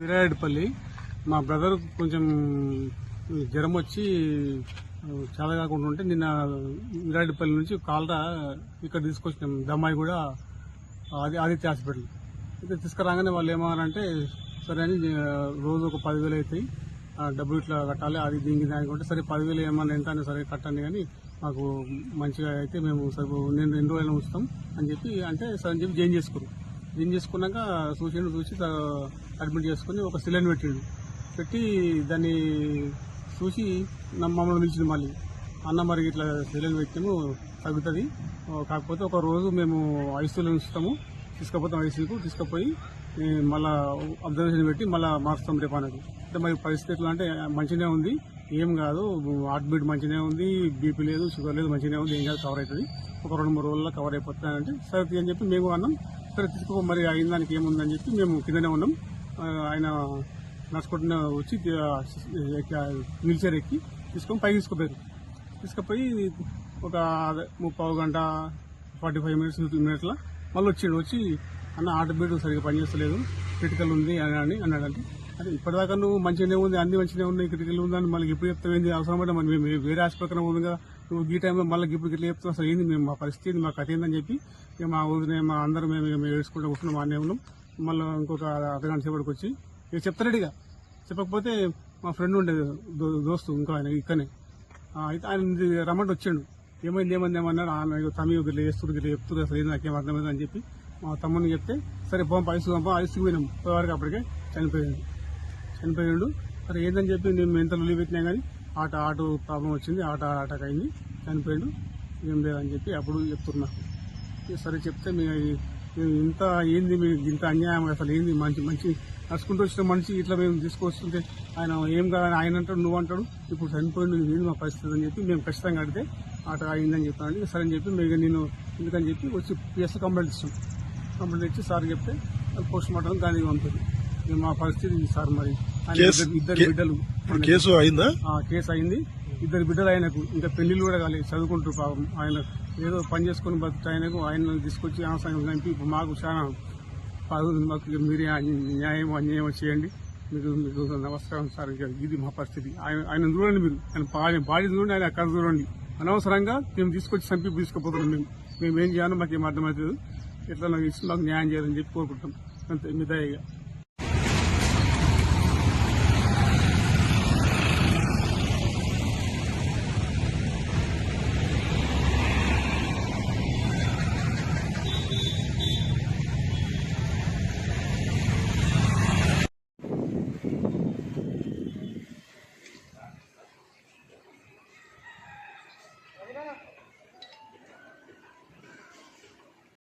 వీరారెడ్డిపల్లి మా బ్రదర్ కొంచెం జ్వరం వచ్చి చాలా కాకుండా ఉంటే నిన్న వీరారెడ్డిపల్లి నుంచి కాలరా ఇక్కడ తీసుకొచ్చినాం. దమ్మాయి కూడా అది ఆదిత్య హాస్పిటల్. అయితే తీసుకురాగానే వాళ్ళు ఏమన్నారంటే సరే అని రోజు ఒక పదివేలు అవుతాయి. డబ్బులు ఇట్లా కట్టాలి. అది దీనికి దానికి ఉంటే సరే పదివేలు ఏమన్నా ఎంత అని సరే కట్టండి కానీ మాకు మంచిగా అయితే మేము సరే నేను రెండు రోజులైనా ఉంచుతాం అని చెప్పి అంటే సరే అని చెప్పి జాయిన్ చేసుకున్నాం. జాయిన్ చేసుకున్నాక చూసిండు చూసి అడ్మిట్ చేసుకుని ఒక సిలిండర్ పెట్టిండు. పెట్టి దాన్ని చూసి నా మమ్మల్ని పిలిచింది మళ్ళీ. అన్న మరి ఇట్లా సిలిండర్ పెట్టాము తగ్గుతుంది. కాకపోతే ఒక రోజు మేము ఐసీలో ఉంచుతాము. తీసుకుపోతాం ఐసీకు తీసుకుపోయి మళ్ళా అబ్జర్వేషన్ పెట్టి మళ్ళీ మార్చుతాం రేపు అనేది అంటే మరి పరిస్థితి ఎట్లా అంటే మంచిగానే ఉంది. ఏం కాదు హార్ట్ బీట్ మంచిగానే ఉంది బీపీ లేదు షుగర్ లేదు మంచిగానే ఉంది ఏం కాదు కవర్ అవుతుంది. ఒక రెండు మూడు రోజుల్లో కవర్ అయిపోతుంది అంటే సరే అని చెప్పి మేము అన్నాం. సరే తీసుకో మరి అయిన దానికి ఏముందని చెప్పి మేము కిందనే ఉన్నాం. ఆయన నడుచుకుంటున్న వచ్చి వీల్ చైర్ ఎక్కి తీసుకొని పైకి తీసుకుపోయారు. తీసుకుపోయి ఒక ముప్పావు గంట ఫార్టీ ఫైవ్ మినిట్స్ మినిట్ల మళ్ళీ వచ్చిండు. వచ్చి అన్న ఆట బీట్ సరిగ్గా పనిచేస్తలేదు. క్రిటికల్ ఉంది అని అని అన్నాడంటే అదే ఇప్పటిదాకా నువ్వు మంచిగానే ఉంది అన్ని మంచిగానే ఉన్నాయి క్రిటికల్ ఉందని మళ్ళీ ఇప్పుడు చెప్తావేంది అవసరం అంటే మరి మేము వేరే ఆసుపత్రి ఉంది కదా. నువ్వు ఈ టైంలో మళ్ళీ ఇప్పుడు ఇట్లా చెప్తావు అసలు ఏంది? మేము మా పరిస్థితి మా కథ ఏందని చెప్పి మా ఊరినే మా అందరం మేము ఇక మేము కూర్చున్నాం అనే ఉన్నాం. మళ్ళీ ఇంకొక అర్ధగంట సేపటికి వచ్చి ఇక చెప్తారెడిగా చెప్పకపోతే మా ఫ్రెండ్ ఉండేది దో- దోస్తు ఇంకో ఆయన ఇక్కనే. అయితే ఆయన రమ్మంటే వచ్చాడు. ఏమైంది ఏమైంది ఏమన్నారు ఆయన ఇగో తమ్మి ఇట్లా చేస్తుడు అసలు ఏం నాకేం అర్థమైంది అని చెప్పి మా తమ్ముని చెప్తే సరే పంప ఐసు పంప ఐసుకు పోయినాం పోయేవారికి అప్పటికే చనిపోయాడు. చనిపోయాడు. సరే ఏందని చెప్పి నేను ఎంత లొలి పెట్టినా కానీ ఆట ఆటో ప్రాబ్లం వచ్చింది. ఆట ఆటకు అయింది. చనిపోయాడు. ఏం లేదని చెప్పి అప్పుడు చెప్తున్నా. సరే చెప్తే మేము మీ ఇంత ఏంది మీ ఇంత అన్యాయం అసలు ఏంది? మంచి మంచి నడుచుకుంటూ వచ్చిన మనిషి ఇట్లా మేము తీసుకొస్తుంటే ఆయన ఏం కాదని ఆయన అంటాడు నువ్వు అంటాడు. ఇప్పుడు చనిపోయింది ఏంది మా పరిస్థితి అని చెప్పి మేము ఖచ్చితంగా అడిగితే ఆట అయిందని చెప్పాను సరే అని చెప్పి మేము నేను ఎందుకని చెప్పి వచ్చి పిఎస్ కంప్లైంట్ ఇస్తాం కంప్లైంట్ ఇచ్చి సార్ చెప్తే పోస్ట్ మార్టం దానికి పంపారు ఇక మా పరిస్థితి సార్ మరి. ఇద్దరు- బిడ్డలు. కేసు అయిందా? ఆ కేసు అయింది. ఇద్దరు బిడ్డలు ఆయనకు. ఇంకా పెళ్ళిళ్ళు కూడా కాలేదు. చదువుకుంటారు పాపం. ఆయన ఏదో పని చేసుకుని బతుకు ఆయనకు ఆయన తీసుకొచ్చి ఆనసాయం చంపి ఇప్పుడు మాకు చాలా పదవులు మాకు మీరే న్యాయం అన్యాయం చేయండి. మీకు మీకు నమస్కారం సార్ ఇది మా పరిస్థితి. ఆయన ఆయన చూడండి మీరు. ఆయన బాడీ బాడీ చూడండి ఆయన అక్కడ చూడండి అనవసరంగా మేము తీసుకొచ్చి చంపి తీసుకుపోతున్నాం మేము. మేము ఏం చేయాలో మాకు ఏం అర్థమవుతుంది ఎట్లా నాకు ఇచ్చి మాకు న్యాయం చేయాలని చెప్పి కోరుకుంటాం అంతే మీ దయగా